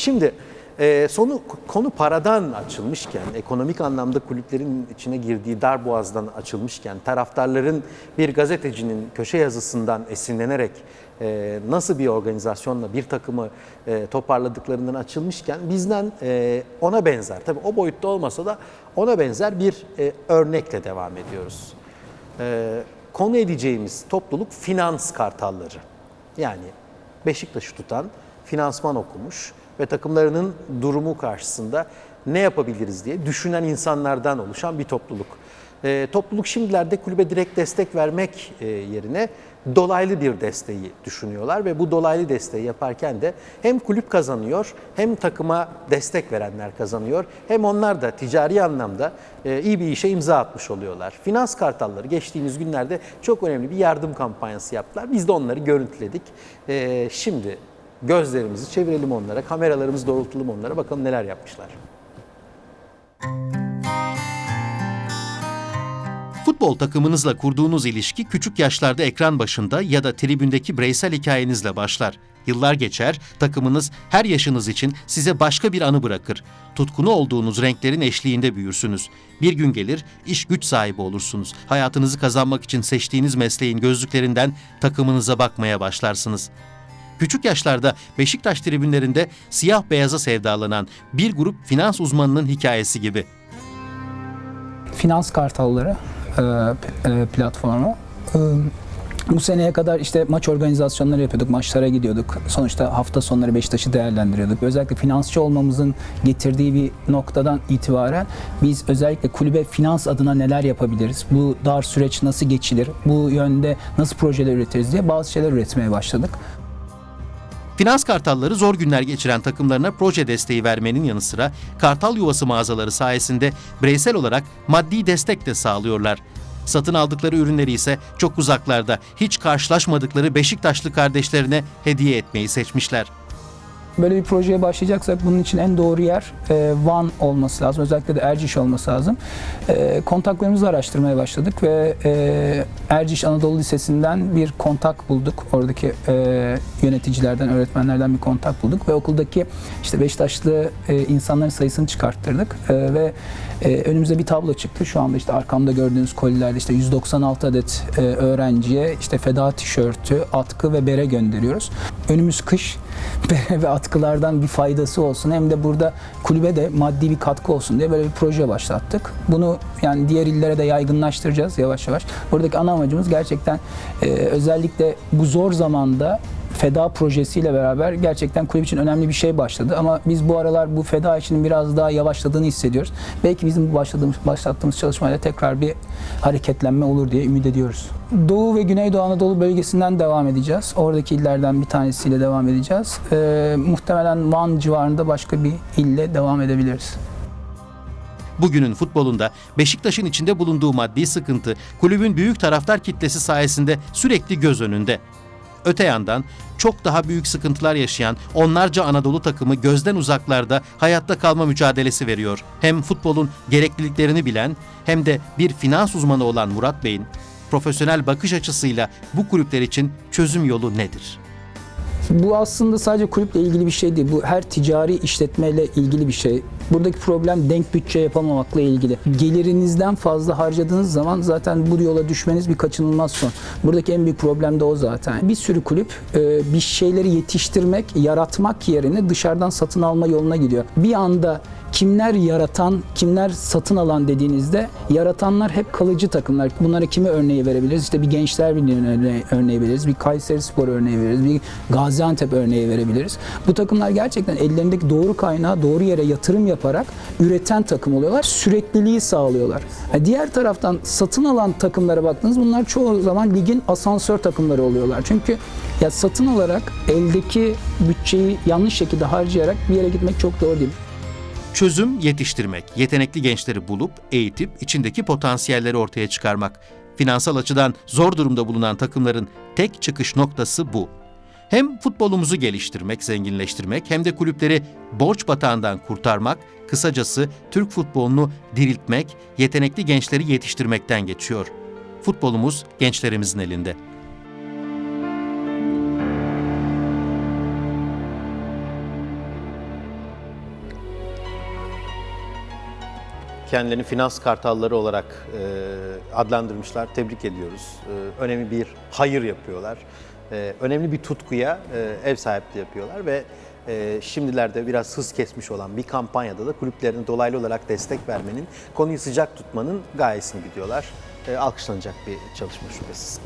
Şimdi e, sonu konu paradan açılmışken, ekonomik anlamda kulüplerin içine girdiği dar boğazdan açılmışken, taraftarların bir gazetecinin köşe yazısından esinlenerek e, nasıl bir organizasyonla bir takımı e, toparladıklarından açılmışken bizden e, ona benzer, tabii o boyutta olmasa da ona benzer bir e, örnekle devam ediyoruz. E, konu edeceğimiz topluluk finans kartalları. Yani Beşiktaş'ı tutan, finansman okumuş ve takımlarının durumu karşısında ne yapabiliriz diye düşünen insanlardan oluşan bir topluluk. E, topluluk şimdilerde kulübe direkt destek vermek e, yerine dolaylı bir desteği düşünüyorlar ve bu dolaylı desteği yaparken de hem kulüp kazanıyor hem takıma destek verenler kazanıyor hem onlar da ticari anlamda e, iyi bir işe imza atmış oluyorlar. Finans kartalları geçtiğimiz günlerde çok önemli bir yardım kampanyası yaptılar. Biz de onları görüntüledik. E, şimdi gözlerimizi çevirelim onlara, kameralarımızı doğrultalım onlara bakalım neler yapmışlar. Futbol takımınızla kurduğunuz ilişki küçük yaşlarda ekran başında ya da tribündeki bireysel hikayenizle başlar. Yıllar geçer, takımınız her yaşınız için size başka bir anı bırakır. Tutkunu olduğunuz renklerin eşliğinde büyürsünüz. Bir gün gelir, iş güç sahibi olursunuz. Hayatınızı kazanmak için seçtiğiniz mesleğin gözlüklerinden takımınıza bakmaya başlarsınız. Küçük yaşlarda Beşiktaş tribünlerinde siyah beyaza sevdalanan bir grup finans uzmanının hikayesi gibi. Finans Kartalları e, e, platformu. E, bu seneye kadar işte maç organizasyonları yapıyorduk, maçlara gidiyorduk. Sonuçta hafta sonları Beşiktaş'ı değerlendiriyorduk. Özellikle finansçı olmamızın getirdiği bir noktadan itibaren biz özellikle kulübe finans adına neler yapabiliriz? Bu dar süreç nasıl geçilir? Bu yönde nasıl projeler üretiriz diye bazı şeyler üretmeye başladık. Finans kartalları zor günler geçiren takımlarına proje desteği vermenin yanı sıra kartal yuvası mağazaları sayesinde bireysel olarak maddi destek de sağlıyorlar. Satın aldıkları ürünleri ise çok uzaklarda hiç karşılaşmadıkları Beşiktaşlı kardeşlerine hediye etmeyi seçmişler. Böyle bir projeye başlayacaksak bunun için en doğru yer e, Van olması lazım. Özellikle de Erciş olması lazım. E, kontaklarımızı araştırmaya başladık ve e, Erciş Anadolu Lisesi'nden bir kontak bulduk. Oradaki e, yöneticilerden, öğretmenlerden bir kontak bulduk ve okuldaki işte Beşiktaşlı e, insanların sayısını çıkarttırdık E, ve e, önümüze bir tablo çıktı. Şu anda işte arkamda gördüğünüz kolilerde işte 196 adet e, öğrenciye işte feda tişörtü, atkı ve bere gönderiyoruz. Önümüz kış ve atkılardan bir faydası olsun hem de burada kulübe de maddi bir katkı olsun diye böyle bir proje başlattık. Bunu yani diğer illere de yaygınlaştıracağız yavaş yavaş. Buradaki ana amacımız gerçekten e, özellikle bu zor zamanda feda projesiyle beraber gerçekten kulüp için önemli bir şey başladı. Ama biz bu aralar bu feda işinin biraz daha yavaşladığını hissediyoruz. Belki bizim başladığımız, başlattığımız çalışmayla tekrar bir hareketlenme olur diye ümit ediyoruz. Doğu ve Güneydoğu Anadolu bölgesinden devam edeceğiz. Oradaki illerden bir tanesiyle devam edeceğiz. Ee, muhtemelen Van civarında başka bir ille devam edebiliriz. Bugünün futbolunda Beşiktaş'ın içinde bulunduğu maddi sıkıntı kulübün büyük taraftar kitlesi sayesinde sürekli göz önünde. Öte yandan çok daha büyük sıkıntılar yaşayan onlarca Anadolu takımı gözden uzaklarda hayatta kalma mücadelesi veriyor. Hem futbolun gerekliliklerini bilen hem de bir finans uzmanı olan Murat Bey'in profesyonel bakış açısıyla bu kulüpler için çözüm yolu nedir? Bu aslında sadece kulüple ilgili bir şey değil. Bu her ticari işletmeyle ilgili bir şey. Buradaki problem denk bütçe yapamamakla ilgili. Gelirinizden fazla harcadığınız zaman zaten bu yola düşmeniz bir kaçınılmaz son. Buradaki en büyük problem de o zaten. Bir sürü kulüp e, bir şeyleri yetiştirmek, yaratmak yerine dışarıdan satın alma yoluna gidiyor. Bir anda kimler yaratan, kimler satın alan dediğinizde yaratanlar hep kalıcı takımlar. Bunlara kimi örneği verebiliriz? İşte bir Gençler Birliği örneği, örneği veririz, bir Kayseri Spor örneği veririz, bir Gaziantep örneği verebiliriz. Bu takımlar gerçekten ellerindeki doğru kaynağı doğru yere yatırım yaparak üreten takım oluyorlar. Sürekliliği sağlıyorlar. Ha, Diğer taraftan satın alan takımlara baktığınız bunlar çoğu zaman ligin asansör takımları oluyorlar. Çünkü ya satın alarak eldeki bütçeyi yanlış şekilde harcayarak bir yere gitmek çok doğru değil. Çözüm yetiştirmek, yetenekli gençleri bulup eğitip içindeki potansiyelleri ortaya çıkarmak. Finansal açıdan zor durumda bulunan takımların tek çıkış noktası bu. Hem futbolumuzu geliştirmek, zenginleştirmek hem de kulüpleri borç batağından kurtarmak, kısacası Türk futbolunu diriltmek, yetenekli gençleri yetiştirmekten geçiyor. Futbolumuz gençlerimizin elinde. Kendilerini finans kartalları olarak e, adlandırmışlar. Tebrik ediyoruz. E, önemli bir hayır yapıyorlar. E, önemli bir tutkuya e, ev sahipliği yapıyorlar ve e, şimdilerde biraz hız kesmiş olan bir kampanyada da kulüplerine dolaylı olarak destek vermenin, konuyu sıcak tutmanın gayesini gidiyorlar. E, alkışlanacak bir çalışma şüphesiz ki.